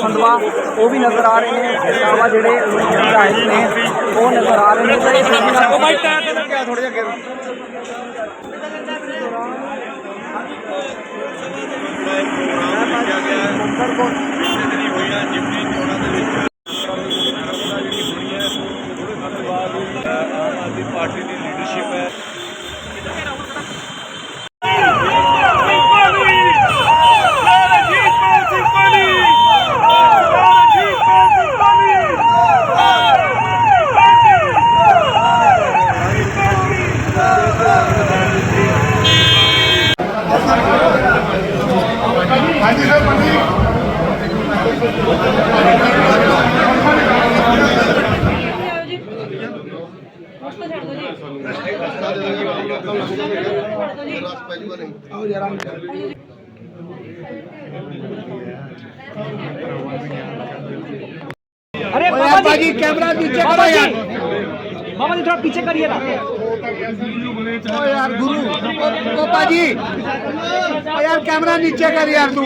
ਸੰਧਵਾ ਉਹ ਵੀ ਨਜ਼ਰ ਆ ਰਹੇ ਨੇ ਇਲਾਵਾ ਜਿਹੜੇ ਵਿਧਾਇਕ ਨੇ ਉਹ ਨਜ਼ਰ ਆ ਰਹੇ ਨੇ। ਤੇ ਇਸ ਦੇ ਨਾਲ ਉਹ ਬਾਈਕ ਟਾਇਰ ਤੇ ਲੱਗਿਆ ਥੋੜਾ ਜਿਹਾ ਅੱਗੇ ਪਾਰਟੀ ਦੀ ਲੀਡਰਸ਼ਿਪ ਹੈ। ਬਾबा जी कैमरा नीचे करो यार बाबा जी थोड़ा पीछे करिए ना ओ यार गुरु ओ बाबा जी ओ यार कैमरा नीचे कर यार तू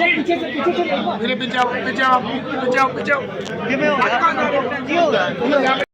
मेरे पीछे आओ, पीछे आओ, पीछे आओ, पीछे आओ।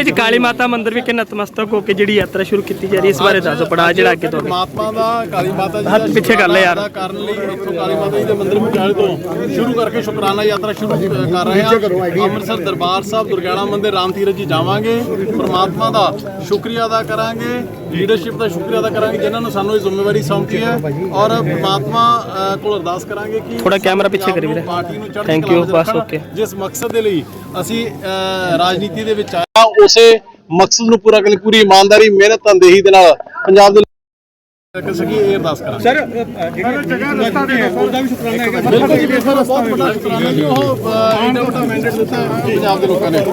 ਅੱਜ ਕਾਲੀ ਮਾਤਾ ਮੰਦਿਰ ਵਿਖੇ ਨਤਮਸਤਕ ਹੋ ਕੇ ਜਿਹੜੀ ਯਾਤਰਾ ਸ਼ੁਰੂ ਕੀਤੀ ਜਾ ਰਹੀ ਹੈ ਇਸ ਬਾਰੇ ਦੱਸੋ ਪੜਾ ਜਿਹੜਾ ਅੱਗੇ ਤੋਂ ਪਰਮਾਤਮਾ ਦਾ ਕਾਲੀ ਮਾਤਾ ਜੀ ਹੱਥ ਦਾ ਪਿੱਛੇ ਕਰ ਲੈ ਯਾਰ। ਸ਼ੁਕਰਾਨਾ ਕਰਨ ਲਈ ਇੱਥੋਂ ਕਾਲੀ ਮਾਤਾ ਜੀ ਦੇ ਮੰਦਿਰ ਤੋਂ ਸ਼ੁਰੂ ਕਰਕੇ ਸ਼ੁਕਰਾਨਾ ਯਾਤਰਾ ਸ਼ੁਰੂ ਕਰ ਰਹੇ ਹਾਂ। ਅੰਮ੍ਰਿਤਸਰ ਦਰਬਾਰ ਸਾਹਿਬ ਦੁਰਗਿਆਣਾ ਮੰਦਿਰ ਰਾਮ ਤੀਰਥ ਜੀ ਜਾਵਾਂਗੇ ਪਰਮਾਤਮਾ ਦਾ ਸ਼ੁਕਰੀਆ ਅਦਾ ਕਰਾਂਗੇ। ਲੀਡਰਸ਼ਿਪ ਦਾ ਸ਼ੁਕਰੀਆ ਅਦਾ ਕਰਾਂਗੇ ਜਿਨ੍ਹਾਂ ਨੇ ਸਾਨੂੰ ਇਹ ਜ਼ਿੰਮੇਵਾਰੀ ਸੌਂਪੀ ਹੈ ਔਰ ਪਰਮਾਤਮਾ ਕੋਲ ਅਰਦਾਸ ਕਰਾਂਗੇ ਕਿ ਥੋੜਾ ਕੈਮਰਾ ਪਿੱਛੇ ਕਰੀ ਵੀਰੇ। ਪਾਰਟੀ ਨੂੰ you, ਵਿੱਚ ਬਸ ਰੱਖਣ। okay। ਜਿਸ ਮਕਸਦ ਦੇ ਲਈ ਅਸੀਂ ਰਾਜਨੀਤੀ ਦੇ ਵਿੱਚ ਆਇਆ ਉਸੇ ਮਕਸਦ ਨੂੰ ਪੂਰਾ ਕਰਨ ਲਈ ਪੂਰੀ ਇਮਾਨਦਾਰੀ ਮਿਹਨਤ ਤਨਦੇਹੀ ਦੇ ਨਾਲ ਪੰਜਾਬ ਦੇ ਰੱਖ ਸਕੀ ਇਹ ਅਰਦਾਸ ਕਰਾਂ ਸਰ ਜਗ੍ਹਾ ਰਸਤਾ ਦੇ ਉਹਦਾ ਵੀ ਸ਼ੁਕਰਾਨਾ ਹੈ ਬਿਲਕੁਲ ਜੀ ਬਿਲਕੁਲ ਬਹੁਤ ਵੱਡਾ ਸ਼ੁਕਰਾਨਾ ਜੀ ਉਹ ਇੰਡੀਆ ਵੱਡਾ ਮੈਂਡੇਟ ਦਿੱਤਾ ਪੰਜਾਬ ਦੇ ਲੋਕਾਂ ਨੇ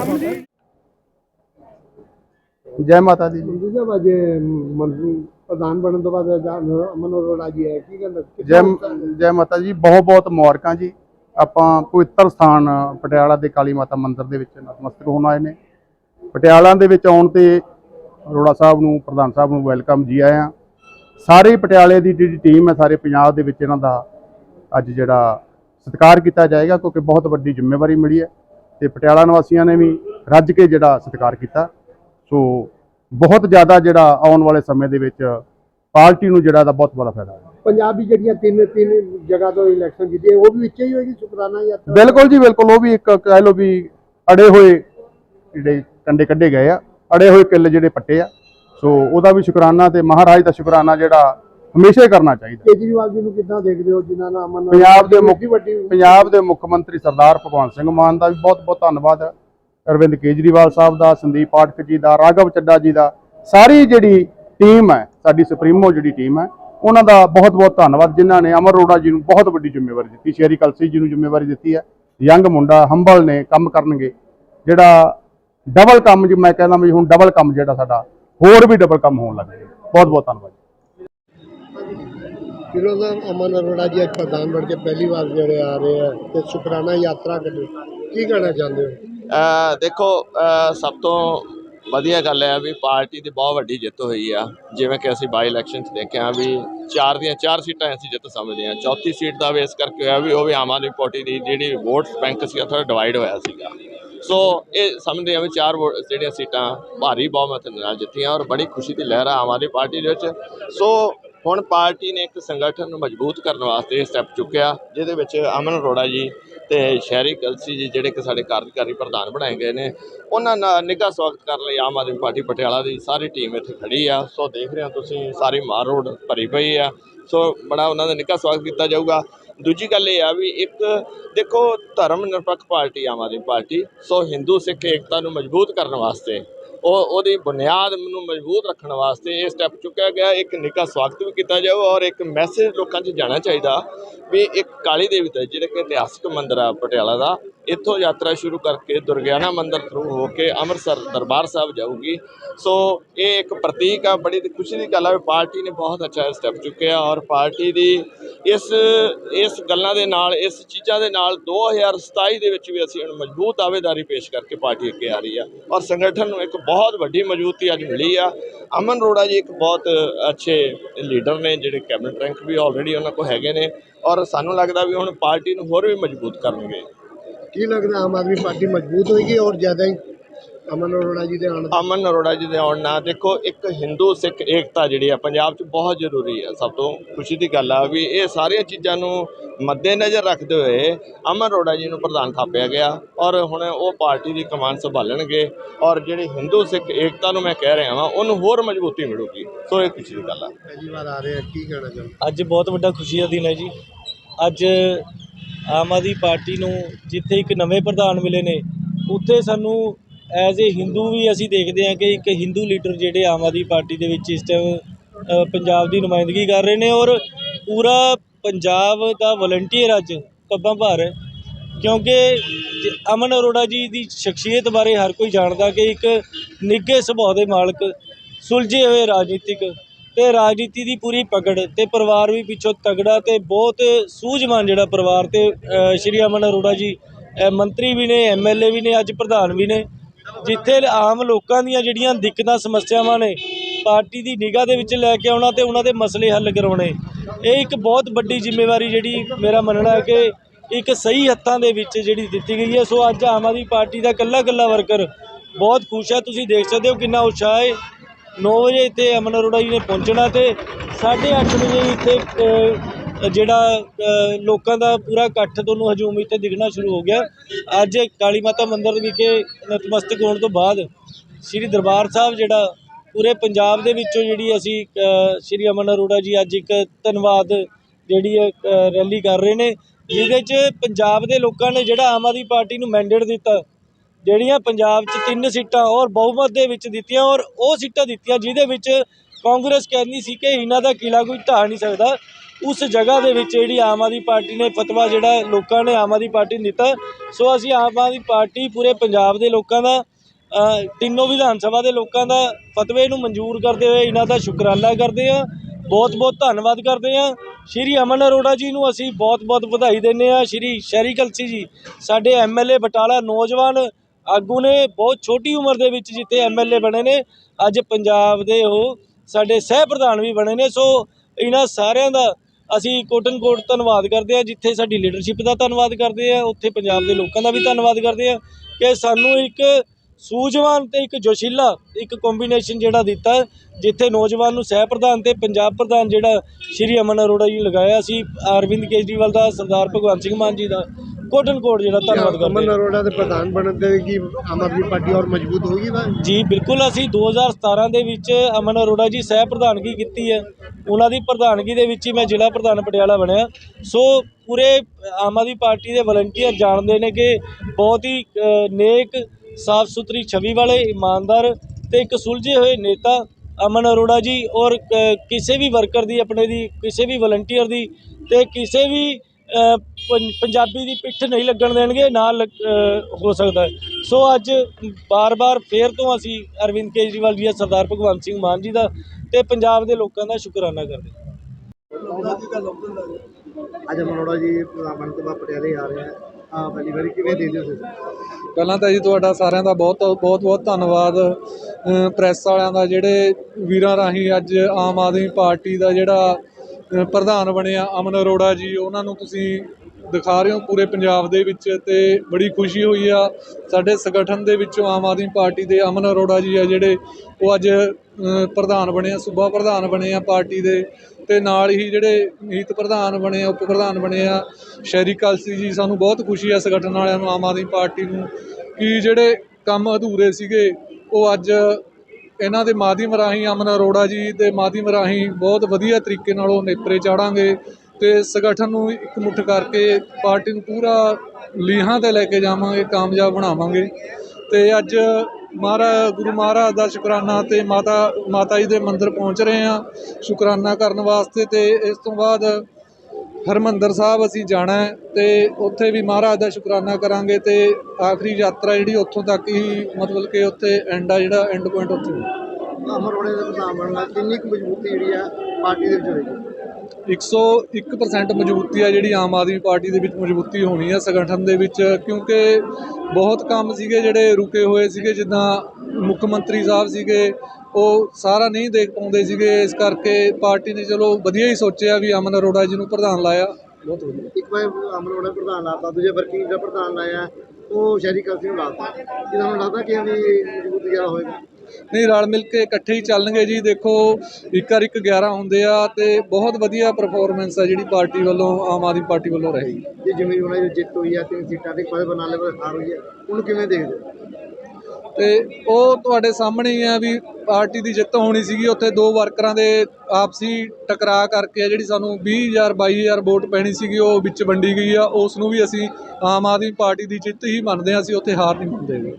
ਜੈ ਮਾਤਾ ਦੀ ਜੀ। ਸਾਹਿਬ ਅਜੇ ਮੰਤਰੀ ਪ੍ਰਧਾਨ ਬਣਨ ਤੋਂ ਬਾਅਦ ਅਮਨ ਅਰੋੜਾ ਜੀ ਹੈ ਕੀ ਕਹਿੰਦਾ? ਜੈ ਜੈ? ਮਾਤਾ ਜੀ ਬਹੁਤ ਬਹੁਤ ਮੁਬਾਰਕਾਂ ਜੀ। ਆਪਾਂ ਪਵਿੱਤਰ ਸਥਾਨ ਪਟਿਆਲਾ ਦੇ ਕਾਲੀ ਮਾਤਾ ਮੰਦਿਰ ਦੇ ਵਿੱਚ ਨਤਮਸਤਕ ਹੋਣ ਆਏ ਨੇ। ਪਟਿਆਲਾ ਦੇ ਵਿੱਚ ਆਉਣ ਤੇ ਅਰੋੜਾ ਸਾਹਿਬ ਨੂੰ ਪ੍ਰਧਾਨ ਸਾਹਿਬ ਨੂੰ ਵੈਲਕਮ ਜੀ ਆਇਆਂ। ਸਾਰੇ ਪਟਿਆਲੇ ਦੀ ਜਿਹੜੀ ਟੀਮ ਹੈ ਸਾਰੇ ਪੰਜਾਬ ਦੇ ਵਿੱਚ ਇਹਨਾਂ ਦਾ ਅੱਜ ਜਿਹੜਾ ਸਤਿਕਾਰ ਕੀਤਾ ਜਾਏਗਾ ਕਿਉਂਕਿ ਬਹੁਤ ਵੱਡੀ ਜ਼ਿੰਮੇਵਾਰੀ ਮਿਲੀ ਹੈ। ਤੇ ਪਟਿਆਲਾ ਨਿਵਾਸੀਆਂ ਨੇ ਵੀ ਰੱਜ ਕੇ ਜਿਹੜਾ ਸਤਿਕਾਰ ਕੀਤਾ। ਸੋ ਬਹੁਤ ਜ਼ਿਆਦਾ ਜਿਹੜਾ ਆਉਣ ਵਾਲੇ ਸਮੇਂ ਦੇ ਵਿੱਚ ਪਾਰਟੀ ਨੂੰ ਜਿਹੜਾ ਦਾ ਬਹੁਤ ਬੜਾ ਫਾਇਦਾ ਹੈ ਪੰਜਾਬ ਦੀ ਜਿਹੜੀਆਂ ਤਿੰਨ ਤਿੰਨ ਜਗ੍ਹਾ ਤੋਂ ਇਲੈਕਸ਼ਨ ਜਿੱਤੇ ਉਹ ਵੀ ਵਿੱਚੇ ਹੀ ਹੋਏਗੀ ਸ਼ੁਕਰਾਨਾ ਯਾਤਰਾ? ਬਿਲਕੁਲ ਜੀ ਬਿਲਕੁਲ। ਉਹ ਵੀ ਇੱਕ ਕਹਿ ਲਓ ਵੀ ਅੜੇ ਹੋਏ ਜਿਹੜੇ ਕੰਡੇ ਕੱਢੇ ਗਏ ਆ ਅੜੇ ਹੋਏ ਕਿੱਲ ਜਿਹੜੇ ਪੱਟੇ ਆ। ਸੋ ਉਹਦਾ ਵੀ ਸ਼ੁਕਰਾਨਾ ਤੇ ਮਹਾਰਾਜ ਦਾ ਸ਼ੁਕਰਾਨਾ ਜਿਹੜਾ ਹਮੇਸ਼ਾ ਹੀ ਕਰਨਾ ਚਾਹੀਦਾ। ਕੇਜਰੀਵਾਲ ਜੀ ਨੂੰ ਕਿੱਦਾਂ ਦੇਖਦੇ ਹੋ ਜਿਨ੍ਹਾਂ ਨਾਲ ਅਮਨ ਪੰਜਾਬ ਦੇ ਮੁੱਖ ਪੰਜਾਬ ਦੇ ਮੁੱਖ ਮੰਤਰੀ ਸਰਦਾਰ ਭਗਵੰਤ ਸਿੰਘ ਮਾਨ ਦਾ ਵੀ ਬਹੁਤ ਬਹੁਤ ਧੰਨਵਾਦ। ਹੈ ਅਰਵਿੰਦ ਕੇਜਰੀਵਾਲ ਸਾਹਿਬ ਦਾ, ਸੰਦੀਪ ਪਾਠਕ ਜੀ ਦਾ, ਰਾਘਵ ਚੱਡਾ ਜੀ ਦਾ, ਸਾਰੀ ਜਿਹੜੀ ਟੀਮ ਹੈ, ਸਾਡੀ ਸੁਪਰੀਮੋ ਜਿਹੜੀ ਟੀਮ ਹੈ, ਉਹਨਾਂ ਦਾ ਬਹੁਤ ਬਹੁਤ ਧੰਨਵਾਦ, ਜਿਨ੍ਹਾਂ ਨੇ ਅਮਰ ਅਰੋੜਾ ਜੀ ਨੂੰ ਬਹੁਤ ਵੱਡੀ ਜ਼ਿੰਮੇਵਾਰੀ ਦਿੱਤੀ ਸ਼ੇਰੀ ਕਲਸੀ ਜੀ ਨੂੰ ਜ਼ਿੰਮੇਵਾਰੀ ਦਿੱਤੀ ਹੈ, ਯੰਗ ਮੁੰਡਾ ਹੰਬਲ ਨੇ ਕੰਮ ਕਰਨਗੇ, ਜਿਹੜਾ ਡਬਲ ਕੰਮ ਜੀ, ਮੈਂ ਕਹਿੰਦਾ ਵੀ ਹੁਣ ਡਬਲ ਕੰਮ ਜਿਹੜਾ ਸਾਡਾ, ਹੋਰ ਵੀ ਡਬਲ ਕੰਮ ਹੋਣ ਲੱਗ ਗਿਆ ਬਹੁਤ ਬਹੁਤ ਧੰਨਵਾਦ ਫਿਰੋਜ਼ਾ ਅਮਨ ਅਰੋੜਾ ਜੀ ਅੱਜ ਪ੍ਰਧਾਨ ਬਣ ਕੇ ਪਹਿਲੀ ਵਾਰ ਜਿਹੜੇ ਆ ਰਹੇ ਆ, ਤੇ ਸ਼ੁਕਰਾਨਾ ਯਾਤਰਾ ਕਰਦੇ ਕੀ ਕਹਿਣਾ ਚਾਹੁੰਦੇ ਹੋ? ਦੇਖੋ ਸਭ ਤੋਂ ਵਧੀਆ ਗੱਲ ਹੈ ਵੀ ਪਾਰਟੀ ਦੀ ਬਹੁਤ ਵੱਡੀ ਜਿੱਤ ਹੋਈ ਆ। ਜਿਵੇਂ ਕਿ ਅਸੀਂ ਬਾਈ ਇਲੈਕਸ਼ਨ 'ਚ ਦੇਖਿਆ ਵੀ ਚਾਰ ਦੀਆਂ ਚਾਰ ਸੀਟਾਂ ਅਸੀਂ ਜਿੱਤ ਸਮਝਦੇ ਹਾਂ। ਚੌਥੀ ਸੀਟ ਦਾ ਵੇਸ ਕਰਕੇ ਹੋਇਆ ਵੀ ਉਹ ਵੀ ਆਮ ਆਦਮੀ ਪਾਰਟੀ ਦੀ ਜਿਹੜੀ ਵੋਟ ਬੈਂਕ ਸੀ ਥੋੜਾ ਡਿਵਾਈਡ ਹੋਇਆ ਸੀਗਾ। ਸੋ ਇਹ ਸਮਝਦੇ ਹਾਂ ਵੀ ਚਾਰ ਵੋ- ਜਿਹੜੀਆਂ ਸੀਟਾਂ ਭਾਰੀ ਬਹੁਮਤ ਦੇ ਨਾਲ ਜਿੱਤੀਆਂ ਔਰ ਬੜੀ ਖੁਸ਼ੀ ਦੀ ਲਹਿਰ ਆ ਆਮ ਆਦਮੀ ਪਾਰਟੀ ਦੇ ਵਿੱਚ। ਸੋ ਹੁਣ ਪਾਰਟੀ ਨੇ ਇੱਕ ਸੰਗਠਨ ਨੂੰ ਮਜ਼ਬੂਤ ਕਰਨ ਵਾਸਤੇ ਇਹ ਸਟੈਪ ਚੁੱਕਿਆ, ਜਿਹਦੇ ਵਿੱਚ ਅਮਨ ਅਰੋੜਾ ਜੀ ਤੇ ਸ਼ਹਿਰੀ ਕਲਸੀ ਜੀ ਜਿਹੜੇ ਕਿ ਸਾਡੇ ਕਾਰਜਕਾਰੀ ਪ੍ਰਧਾਨ ਬਣਾਏ ਗਏ ਨੇ, ਉਹਨਾਂ ਨਾਲ ਨਿੱਘਾ ਸਵਾਗਤ ਕਰਨ ਲਈ ਆਮ ਆਦਮੀ ਪਾਰਟੀ ਪਟਿਆਲਾ ਦੀ ਸਾਰੀ ਟੀਮ ਇੱਥੇ ਖੜੀ ਆ। ਸੋ ਦੇਖ ਰਹੇ ਹੋ ਤੁਸੀਂ, ਸਾਰੀ ਮਾਰ ਰੋਡ ਭਰੀ ਪਈ ਆ। ਸੋ ਬੜਾ ਉਹਨਾਂ ਦਾ ਨਿੱਘਾ ਸਵਾਗਤ ਕੀਤਾ ਜਾਊਗਾ। ਦੂਜੀ ਗੱਲ ਇਹ ਆ ਵੀ ਇੱਕ ਦੇਖੋ, ਧਰਮ ਨਿਰਪੱਖ party, Aam Aadmi Party, so Hindu Sikh ਏਕਤਾ ਨੂੰ ਮਜ਼ਬੂਤ ਕਰਨ ਵਾਸਤੇ ਉਹ ਉਹਦੀ ਬੁਨਿਆਦ ਨੂੰ ਮਜ਼ਬੂਤ ਰੱਖਣ ਵਾਸਤੇ ਇਹ ਸਟੈਪ ਚੁੱਕਿਆ ਗਿਆ। ਇੱਕ ਨਿੱਘਾ ਸਵਾਗਤ ਵੀ ਕੀਤਾ ਜਾਊ ਔਰ ਇੱਕ ਮੈਸੇਜ ਲੋਕਾਂ 'ਚ ਜਾਣਾ ਚਾਹੀਦਾ ਵੀ ਇੱਕ ਕਾਲੀ ਦੇਵੀ ਦਾ, ਜਿਹੜਾ ਕਿ ਇਤਿਹਾਸਕ ਮੰਦਿਰ ਆ ਪਟਿਆਲਾ ਦਾ ਇੱਥੋਂ ਯਾਤਰਾ ਸ਼ੁਰੂ ਕਰਕੇ ਦੁਰਗਿਆਨਾ ਮੰਦਿਰ ਥਰੂ ਹੋ ਕੇ ਅੰਮ੍ਰਿਤਸਰ ਦਰਬਾਰ ਸਾਹਿਬ ਜਾਊਗੀ। ਸੋ ਇਹ ਇੱਕ ਪ੍ਰਤੀਕ ਆ, ਬੜੀ ਖੁਸ਼ੀ ਦੀ ਗੱਲ ਆ ਵੀ ਪਾਰਟੀ ਨੇ ਬਹੁਤ ਅੱਛਾ ਸਟੈਪ ਚੁੱਕਿਆ ਔਰ ਪਾਰਟੀ ਦੀ ਇਸ ਇਸ ਗੱਲਾਂ ਦੇ ਨਾਲ, ਇਸ ਚੀਜ਼ਾਂ ਦੇ ਨਾਲ 2027 ਦੇ ਵਿੱਚ ਵੀ ਅਸੀਂ ਹੁਣ ਮਜ਼ਬੂਤ ਦਾਅਵੇਦਾਰੀ ਪੇਸ਼ ਕਰਕੇ ਪਾਰਟੀ ਅੱਗੇ ਆ ਰਹੀ ਆ ਔਰ ਸੰਗਠਨ ਨੂੰ ਇੱਕ ਬਹੁਤ ਵੱਡੀ ਮਜ਼ਬੂਤੀ ਅੱਜ ਮਿਲੀ ਆ। ਅਮਨ ਅਰੋੜਾ ਜੀ ਇੱਕ ਬਹੁਤ ਅੱਛੇ ਲੀਡਰ ਨੇ ਜਿਹੜੇ ਕੈਬਨਿਟ ਰੈਂਕ ਵੀ ਆਲਰੇਡੀ ਉਹਨਾਂ ਕੋਲ ਹੈਗੇ ਨੇ ਔਰ ਸਾਨੂੰ ਲੱਗਦਾ ਵੀ ਹੁਣ ਪਾਰਟੀ ਨੂੰ ਹੋਰ ਵੀ ਮਜ਼ਬੂਤ ਕਰਨਗੇ। ਕੀ ਲੱਗਦਾ ਆਮ ਆਦਮੀ ਪਾਰਟੀ ਮਜ਼ਬੂਤ ਹੋਏਗੀ ਔਰ ਜ਼ਿਆਦਾ ਹੀ ਅਮਨ ਅਰੋੜਾ ਜੀ ਦੇ ਆਉਣ ਅਮਨ ਅਰੋੜਾ ਜੀ ਦੇ ਆਉਣ ਨਾਲ ਦੇਖੋ ਇੱਕ ਹਿੰਦੂ ਸਿੱਖ ਏਕਤਾ ਜਿਹੜੀ ਆ ਪੰਜਾਬ 'ਚ ਬਹੁਤ ਜ਼ਰੂਰੀ ਆ। ਸਭ ਤੋਂ ਖੁਸ਼ੀ ਦੀ ਗੱਲ ਆ ਵੀ ਇਹ ਸਾਰੀਆਂ ਚੀਜ਼ਾਂ ਨੂੰ ਮੱਦੇਨਜ਼ਰ ਰੱਖਦੇ ਹੋਏ ਅਮਨ ਅਰੋੜਾ ਜੀ ਨੂੰ ਪ੍ਰਧਾਨ ਥਾਪਿਆ ਗਿਆ ਔਰ ਹੁਣ ਉਹ ਪਾਰਟੀ ਦੀ ਕਮਾਨ ਸੰਭਾਲਣਗੇ ਔਰ ਜਿਹੜੇ ਹਿੰਦੂ ਸਿੱਖ ਏਕਤਾ ਨੂੰ ਮੈਂ ਕਹਿ ਰਿਹਾ ਵਾਂ ਉਹਨੂੰ ਹੋਰ ਮਜ਼ਬੂਤੀ ਮਿਲੂਗੀ। ਸੋ ਇਹ ਖੁਸ਼ੀ ਦੀ ਗੱਲ ਆ। ਪਹਿਲੀ ਵਾਰ ਆ ਰਹੇ ਆ ਕੀ ਕਹਿਣਾ ਚਾਹੁੰਦੇ ਅੱਜ ਬਹੁਤ ਵੱਡਾ ਖੁਸ਼ੀ ਦਾ ਦਿਨ ਹੈ ਜੀ। ਅੱਜ ਆਮ ਆਦਮੀ ਪਾਰਟੀ ਨੂੰ ਜਿੱਥੇ ਇੱਕ ਨਵੇਂ ਪ੍ਰਧਾਨ ਮਿਲੇ ਨੇ, ਉੱਥੇ ਸਾਨੂੰ ਐਜ਼ ਏ ਹਿੰਦੂ ਵੀ ਅਸੀਂ ਦੇਖਦੇ ਹਾਂ ਕਿ ਇੱਕ ਹਿੰਦੂ ਲੀਡਰ ਜਿਹੜੇ ਆਮ ਆਦਮੀ ਪਾਰਟੀ ਦੇ ਵਿੱਚ ਇਸ ਟਾਈਮ ਪੰਜਾਬ ਦੀ ਨੁਮਾਇੰਦਗੀ ਕਰ ਰਹੇ ਨੇ ਔਰ ਪੂਰਾ ਪੰਜਾਬ ਦਾ ਵਲੰਟੀਅਰ ਅੱਜ ਪੱਬਾਂ ਭਾਰ ਹੈ। ਕਿਉਂਕਿ ਅਮਨ ਅਰੋੜਾ ਜੀ ਦੀ ਸ਼ਖਸੀਅਤ ਬਾਰੇ ਹਰ ਕੋਈ ਜਾਣਦਾ ਕਿ ਇੱਕ ਨਿੱਘੇ ਸੁਭਾਅ ਦੇ ਮਾਲਕ, ਸੁਲਝੇ ਹੋਏ ਰਾਜਨੀਤਿਕ ਤੇ ਰਾਜਨੀਤੀ ਦੀ ਪੂਰੀ ਪਕੜ ਤੇ ਪਰਿਵਾਰ ਵੀ ਪਿੱਛੋਂ ਤਗੜਾ ਤੇ ਬਹੁਤ ਸੂਝਵਾਨ ਜਿਹੜਾ ਪਰਿਵਾਰ ਤੇ ਸ਼੍ਰੀ ਅਮਨ ਅਰੋੜਾ ਜੀ ਮੰਤਰੀ ਵੀ ਨੇ ਐਮਐਲਏ ਵੀ ਨੇ, ਅੱਜ ਪ੍ਰਧਾਨ ਵੀ ਨੇ, ਜਿੱਥੇ ਆਮ ਲੋਕਾਂ ਦੀਆਂ ਜਿਹੜੀਆਂ ਦਿੱਕਤਾਂ, ਸਮੱਸਿਆਵਾਂ ਨੇ, ਪਾਰਟੀ ਦੀ ਨਿਗਾਹ ਦੇ ਵਿੱਚ ਲੈ ਕੇ ਆਉਣਾ ਤੇ ਉਹਨਾਂ ਦੇ ਮਸਲੇ ਹੱਲ ਕਰਾਉਣੇ, ਇਹ ਇੱਕ ਬਹੁਤ ਵੱਡੀ ਜ਼ਿੰਮੇਵਾਰੀ ਜਿਹੜੀ ਮੇਰਾ ਮੰਨਣਾ ਹੈ ਕਿ ਇੱਕ ਸਹੀ ਹੱਥਾਂ ਦੇ ਵਿੱਚ ਜਿਹੜੀ ਦਿੱਤੀ ਗਈ ਹੈ, ਸੋ ਅੱਜ ਆਮ ਆਦਮੀ ਪਾਰਟੀ ਦਾ ਕੱਲਾ ਕੱਲਾ ਵਰਕਰ ਬਹੁਤ ਖੁਸ਼ ਹੈ, ਤੁਸੀਂ ਦੇਖ ਸਕਦੇ ਹੋ ਕਿੰਨਾ ਉਤਸ਼ਾਹ ਹੈ 9 ਵਜੇ ਇੱਥੇ ਅਮਨ ਅਰੋੜਾ ਜੀ ਨੇ ਪਹੁੰਚਣਾ ਤੇ 8:30 ਵਜੇ ਇੱਥੇ ਜਿਹੜਾ ਲੋਕਾਂ ਦਾ ਪੂਰਾ ਇਕੱਠ ਤੁਹਾਨੂੰ ਹਜੂਮ ਇੱਥੇ ਦਿਖਣਾ ਸ਼ੁਰੂ ਹੋ ਗਿਆ। ਅੱਜ ਕਾਲੀ ਮਾਤਾ ਮੰਦਿਰ ਵਿਖੇ ਨਤਮਸਤਕ ਹੋਣ ਤੋਂ ਬਾਅਦ ਸ੍ਰੀ ਦਰਬਾਰ ਸਾਹਿਬ ਜਿਹੜਾ ਪੂਰੇ ਪੰਜਾਬ ਦੇ ਵਿੱਚੋਂ ਜਿਹੜੀ ਅਸੀਂ ਸ੍ਰੀ ਅਮਨ ਅਰੋੜਾ ਜੀ ਅੱਜ ਇੱਕ ਧੰਨਵਾਦ ਜਿਹੜੀ ਹੈ ਰੈਲੀ ਕਰ ਰਹੇ ਨੇ, ਜਿਹਦੇ 'ਚ ਪੰਜਾਬ ਦੇ ਲੋਕਾਂ ਨੇ ਜਿਹੜਾ ਆਮ ਆਦਮੀ ਪਾਰਟੀ ਨੂੰ ਮੈਂਡੇਟ ਦਿੱਤਾ ਜਿਹੜੀਆਂ ਪੰਜਾਬ 'ਚ ਤਿੰਨ ਸੀਟਾਂ ਔਰ ਬਹੁਮਤ ਦੇ ਵਿੱਚ ਦਿੱਤੀਆਂ ਔਰ ਉਹ ਸੀਟਾਂ ਦਿੱਤੀਆਂ ਜਿਹਦੇ ਵਿੱਚ ਕਾਂਗਰਸ ਕਹਿੰਦੀ ਸੀ ਕਿ ਇਹਨਾਂ ਦਾ ਕਿਲਾ ਕੋਈ ਢਾਹ ਨਹੀਂ ਸਕਦਾ। ਉਸ ਜਗ੍ਹਾ ਦੇ ਵਿੱਚ ਜਿਹੜੀ ਆਮ ਆਦਮੀ ਪਾਰਟੀ ਨੇ ਫਤਵਾ ਜਿਹੜਾ ਲੋਕਾਂ ਨੇ ਆਮ ਆਦਮੀ ਪਾਰਟੀ ਨੂੰ ਦਿੱਤਾ। ਸੋ ਅਸੀਂ ਆਮ ਆਦਮੀ ਪਾਰਟੀ ਪੂਰੇ ਪੰਜਾਬ ਦੇ ਲੋਕਾਂ ਦਾ ਤਿੰਨੋਂ ਵਿਧਾਨ ਸਭਾ ਦੇ ਲੋਕਾਂ ਦਾ ਫਤਵੇ ਨੂੰ ਮਨਜ਼ੂਰ ਕਰਦੇ ਹੋਏ ਇਹਨਾਂ ਦਾ ਸ਼ੁਕਰਾਨਾ ਕਰਦੇ ਹਾਂ। ਬਹੁਤ ਬਹੁਤ ਧੰਨਵਾਦ ਕਰਦੇ ਹਾਂ। ਸ਼੍ਰੀ ਅਮਨ ਅਰੋੜਾ ਜੀ ਨੂੰ ਅਸੀਂ ਬਹੁਤ ਬਹੁਤ ਵਧਾਈ ਦਿੰਦੇ ਹਾਂ। ਸ਼੍ਰੀ ਸ਼ਹਿਰੀ ਕਲਸੀ ਜੀ, ਸਾਡੇ ਐਮਐਲਏ ਬਟਾਲਾ ਨੌਜਵਾਨ ਆਗੂ ਨੇ ਬਹੁਤ ਛੋਟੀ ਉਮਰ ਦੇ ਵਿੱਚ ਜਿੱਥੇ ਐਮਐਲਏ ਬਣੇ ਨੇ, ਅੱਜ ਪੰਜਾਬ ਦੇ ਉਹ ਸਾਡੇ ਸਹਿ ਪ੍ਰਧਾਨ ਵੀ ਬਣੇ ਨੇ, ਸੋ ਇਹਨਾਂ ਸਾਰਿਆਂ ਦਾ ਅਸੀਂ ਕੋਟਨ ਕੋਟ ਧੰਨਵਾਦ ਕਰਦੇ ਹਾਂ, ਜਿੱਥੇ ਸਾਡੀ ਲੀਡਰਸ਼ਿਪ ਦਾ ਧੰਨਵਾਦ ਕਰਦੇ ਹਾਂ, ਉੱਥੇ ਪੰਜਾਬ ਦੇ ਲੋਕਾਂ ਦਾ ਵੀ ਧੰਨਵਾਦ ਕਰਦੇ ਹਾਂ ਕਿ ਸਾਨੂੰ ਇੱਕ ਸੂਝਵਾਨ ਤੇ ਇੱਕ ਜੋਸ਼ੀਲਾ, ਇੱਕ ਕੰਬੀਨੇਸ਼ਨ ਜਿਹੜਾ ਦਿੱਤਾ ਜਿੱਥੇ ਨੌਜਵਾਨ ਨੂੰ ਸਹਿ ਪ੍ਰਧਾਨ ਤੇ ਪੰਜਾਬ ਪ੍ਰਧਾਨ ਜਿਹੜਾ ਸ਼੍ਰੀ ਅਮਨ ਅਰੋੜਾ ਜੀ ਲਗਾਇਆ ਸੀ, ਅਰਵਿੰਦ ਕੇਜਰੀਵਾਲ ਦਾ, ਸਰਦਾਰ ਭਗਵੰਤ ਸਿੰਘ ਮਾਨ ਜੀ ਦਾ ਕੋਟਨ ਕੋਟ ਜਿਹੜਾ ਧੰਨਵਾਦ ਕਰਦੇ ਅਮਨ ਅਰੋੜਾ ਦੇ ਪ੍ਰਧਾਨ ਬਣਨ ਤੇ ਕੀ ਆਮ ਆਦਮੀ ਪਾਰਟੀ ਔਰ ਮਜ਼ਬੂਤ ਹੋਗੀ ਵਾ ਜੀ ਬਿਲਕੁਲ ਅਸੀਂ 2017 ਦੇ ਵਿੱਚ ਅਮਨ ਅਰੋੜਾ ਜੀ ਸਹਿ ਪ੍ਰਧਾਨਗੀ ਕੀਤੀ ਹੈ। ਉਹਨਾਂ ਦੀ ਪ੍ਰਧਾਨਗੀ ਦੇ ਵਿੱਚ ਹੀ ਮੈਂ ਜ਼ਿਲ੍ਹਾ ਪ੍ਰਧਾਨ ਪਟਿਆਲਾ ਬਣਿਆ। ਸੋ ਪੂਰੇ ਆਮ ਆਦਮੀ ਪਾਰਟੀ ਦੇ ਵਲੰਟੀਅਰ ਜਾਣਦੇ ਨੇ ਕਿ ਬਹੁਤ ਹੀ ਨੇਕ ਸਾਫ਼ ਸੁਥਰੀ ਛਵੀ ਵਾਲੇ ਇਮਾਨਦਾਰ ਤੇ ਇੱਕ ਸੁਲਝੇ ਹੋਏ ਨੇਤਾ ਅਮਨ ਅਰੋੜਾ ਜੀ ਔਰ ਕਿਸੇ ਵੀ ਵਰਕਰ ਦੀ ਆਪਣੇ ਦੀ ਕਿਸੇ ਵੀ ਵਲੰਟੀਅਰ ਦੀ ਤੇ ਕਿਸੇ ਵੀ ਪੰਜਾਬੀ ਦੀ ਪਿੱਠ ਨਹੀਂ ਲੱਗਣ ਦੇਣਗੇ ਨਾ ਹੋ ਸਕਦਾ। ਸੋ ਅੱਜ ਬਾਰ-ਬਾਰ ਫੇਰ ਤੋਂ ਅਸੀਂ ਅਰਵਿੰਦ ਕੇਜਰੀਵਾਲ ਜੀ ਦਾ ਸਰਦਾਰ ਭਗਵੰਤ ਸਿੰਘ ਮਾਨ ਜੀ ਦਾ ਤੇ ਪੰਜਾਬ ਦੇ ਲੋਕਾਂ ਦਾ ਸ਼ੁਕਰਾਨਾ ਕਰਦੇ ਹਾਂ। ਅੱਜ ਅਮਨ ਅਰੋੜਾ ਜੀ ਬਾਅਦ ਪਟਿਆਲੇ ਆ ਰਹੇ ਆ ਆ ਪਹਿਲੀ ਵਾਰੀ ਕਿਵੇਂ ਦੇ ਦਿਓ ਤੁਸੀਂ? ਪਹਿਲਾਂ ਤਾਂ ਜੀ ਤੁਹਾਡਾ ਸਾਰਿਆਂ ਦਾ ਬਹੁਤ ਬਹੁਤ ਬਹੁਤ ਧੰਨਵਾਦ। ਪ੍ਰੈਸ ਵਾਲਿਆਂ ਦਾ ਜਿਹੜੇ ਵੀਰਾਂ ਰਾਹੀਂ ਅੱਜ ਆਮ ਆਦਮੀ ਪਾਰਟੀ ਦਾ ਜਿਹੜਾ ਪ੍ਰਧਾਨ ਬਣਿਆ ਅਮਨ ਅਰੋੜਾ ਜੀ ਉਹਨਾਂ ਨੂੰ ਤੁਸੀਂ ਦਿਖਾ ਰਹੇ ਹੋ ਪੂਰੇ ਪੰਜਾਬ ਦੇ ਵਿੱਚ ਤੇ ਬੜੀ ਖੁਸ਼ੀ ਹੋਈ ਆ। ਸਾਡੇ ਸੰਗਠਨ ਦੇ ਵਿੱਚੋਂ ਆਮ ਆਦਮੀ ਪਾਰਟੀ ਦੇ ਅਮਨ ਅਰੋੜਾ ਜੀ ਆ ਜਿਹੜੇ, ਉਹ ਅੱਜ ਪ੍ਰਧਾਨ ਬਣੇ ਆ, ਸੂਬਾ ਪ੍ਰਧਾਨ ਬਣੇ ਆ ਪਾਰਟੀ ਦੇ ਤੇ ਨਾਲ ਹੀ ਜਿਹੜੇ ਮੀਤ ਪ੍ਰਧਾਨ ਬਣੇ ਆ, ਉਪ ਪ੍ਰਧਾਨ ਬਣੇ ਆ, ਸ਼ਹਿਰੀ ਕਲਸੀ ਜੀ, ਸਾਨੂੰ ਬਹੁਤ ਖੁਸ਼ੀ ਆ ਸੰਗਠਨ ਵਾਲਿਆਂ ਨੂੰ, ਆਮ ਆਦਮੀ ਪਾਰਟੀ ਨੂੰ ਕਿ ਜਿਹੜੇ ਕੰਮ ਅਧੂਰੇ ਸੀਗੇ, ਉਹ ਅੱਜ ਇਹਨਾਂ ਦੇ ਮਾਧਿਅਮ ਰਾਹੀਂ ਅਮਨ ਅਰੋੜਾ ਜੀ ਦੇ ਮਾਧਿਅਮ ਰਾਹੀਂ ਬਹੁਤ ਵਧੀਆ ਤਰੀਕੇ ਨਾਲ ਉਹ ਨੇਪਰੇ ਚਾੜਾਂਗੇ। ਤੇ ਸੰਗਠਨ ਨੂੰ ਇੱਕ ਮੁੱਠ ਕਰਕੇ ਪਾਰਟੀ ਨੂੰ ਪੂਰਾ ਲੀਹਾਂ ਤੇ ਲੈ ਕੇ ਜਾਵਾਂਗੇ, ਕਾਮਯਾਬ ਬਣਾਵਾਂਗੇ। ਤੇ ਅੱਜ ਮਹਾਰਾ, ਗੁਰੂ ਮਹਾਰਾਜ ਦਾ ਸ਼ੁਕਰਾਨਾ ਤੇ ਮਾਤਾ ਮਾਤਾ ਜੀ ਦੇ ਮੰਦਿਰ ਪਹੁੰਚ ਰਹੇ ਹਾਂ। ਸ਼ੁਕਰਾਨਾ ਕਰਨ ਵਾਸਤੇ ਤੇ ਇਸ ਤੋਂ ਬਾਅਦ ਹਰਮੰਦਰ ਸਾਹਿਬ ਅਸੀਂ ਜਾਣਾ ਹੈ ਤੇ ਉੱਥੇ ਵੀ ਮਹਾਰਾਜ ਦਾ ਸ਼ੁਕਰਾਨਾ ਕਰਾਂਗੇ ਤੇ ਆਖਰੀ ਯਾਤਰਾ ਜਿਹੜੀ ਉੱਥੋਂ ਤੱਕ ਹੀ ਮਤਲਬ ਕਿ ਉੱਥੇ ਐਂਡ ਆ ਜਿਹੜਾ ਐਂਡ ਪੁਆਇੰਟ ਉੱਥੇ। ਹੋਊ। ਅਮਰ ਰੋੜੇ ਬਣਨਾ ਕਿੰਨੀ ਕੁ ਮਜ਼ਬੂਤੀ ਜਿਹੜੀ ਆ ਪਾਰਟੀ ਦੇ ਵਿੱਚ ਹੋਏਗੀ? 101% ਮਜ਼ਬੂਤੀ ਆ ਜਿਹੜੀ ਆਮ ਆਦਮੀ ਪਾਰਟੀ ਦੇ ਵਿੱਚ ਮਜ਼ਬੂਤੀ ਹੋਣੀ ਆ ਸੰਗਠਨ ਦੇ ਵਿੱਚ, ਕਿਉਂਕਿ ਬਹੁਤ ਕੰਮ ਸੀਗੇ ਜਿਹੜੇ ਰੁਕੇ ਹੋਏ ਸੀਗੇ, ਜਿੱਦਾਂ ਮੁੱਖ ਮੰਤਰੀ ਸਾਹਿਬ ਸੀਗੇ, ਉਹ ਸਾਰਾ ਨਹੀਂ ਦੇਖ ਪਾਉਂਦੇ ਸੀਗੇ, ਇਸ ਕਰਕੇ ਪਾਰਟੀ ਨੇ ਚਲੋ ਵਧੀਆ ਹੀ ਸੋਚਿਆ ਵੀ ਅਮਨ ਅਰੋੜਾ ਜੀ ਨੂੰ ਪ੍ਰਧਾਨ ਲਾਇਆ। ਬਹੁਤ ਵਧੀਆ। ਇੱਕ ਵਾਰ ਅਮਰ ਰੋੜੇ ਪ੍ਰਧਾਨ ਲਾਤਾ, ਦੂਜੇ ਵਰਕਿੰਗ ਦਾ ਪ੍ਰਧਾਨ ਲਾਇਆ? ਉਹ ਸ਼ਹਿਰੀ ਕਲਸੀ ਨੂੰ ਲਾਤਾ। ਕਿ ਤੁਹਾਨੂੰ ਲੱਗਦਾ ਕਿ ਵੀ ਮਜ਼ਬੂਤੀ ਜ਼ਿਆਦਾ ਹੋਏਗੀ? ਨਹੀਂ ਰਲ ਮਿਲ ਕੇ ਇਕੱਠੇ ਹੀ ਚੱਲਣਗੇ ਜੀ। ਦੇਖੋ ਇੱਕ ਵਾਰ ਇੱਕ 11 ਹੁੰਦੇ ਆ ਤੇ ਬਹੁਤ ਵਧੀਆ ਪਰਫਾਰਮੈਂਸ ਆ ਜਿਹੜੀ ਪਾਰਟੀ ਵੱਲੋਂ ਆਮ ਆਦਮੀ ਪਾਰਟੀ ਵੱਲੋਂ ਰਹੇਗੀ ਜੇ ਜਿਵੇਂ ਉਹਨਾਂ ਦੀ ਜਿੱਤ ਹੋਈ ਆ ਤਿੰਨ ਸੀਟਾਂ ਤੇ ਪਦ ਬਣਾ ਲਏ ਹਾਰ ਹੋਈ ਹੈ ਉਹਨੂੰ ਕਿਵੇਂ ਦੇਖਦੇ? ਤੇ ਉਹ ਤੁਹਾਡੇ ਸਾਹਮਣੇ ਹੀ ਆ ਵੀ ਪਾਰਟੀ ਦੀ ਜਿੱਤ ਹੋਣੀ ਸੀਗੀ, ਉੱਥੇ ਦੋ ਵਰਕਰਾਂ ਦੇ ਆਪਸੀ ਟਕਰਾਅ ਕਰਕੇ ਆ ਜਿਹੜੀ ਸਾਨੂੰ 20000 22000 ਵੋਟ ਪੈਣੀ ਸੀਗੀ, ਉਹ ਵਿੱਚ ਵੰਡੀ ਗਈ ਆ। ਉਸ ਨੂੰ ਵੀ ਅਸੀਂ ਆਮ ਆਦਮੀ ਪਾਰਟੀ ਦੀ ਜਿੱਤ ਹੀ ਮੰਨਦੇ ਹਾਂ, ਅਸੀਂ ਉੱਥੇ ਹਾਰ ਨਹੀਂ ਮੰਨਦੇ। ਜੀ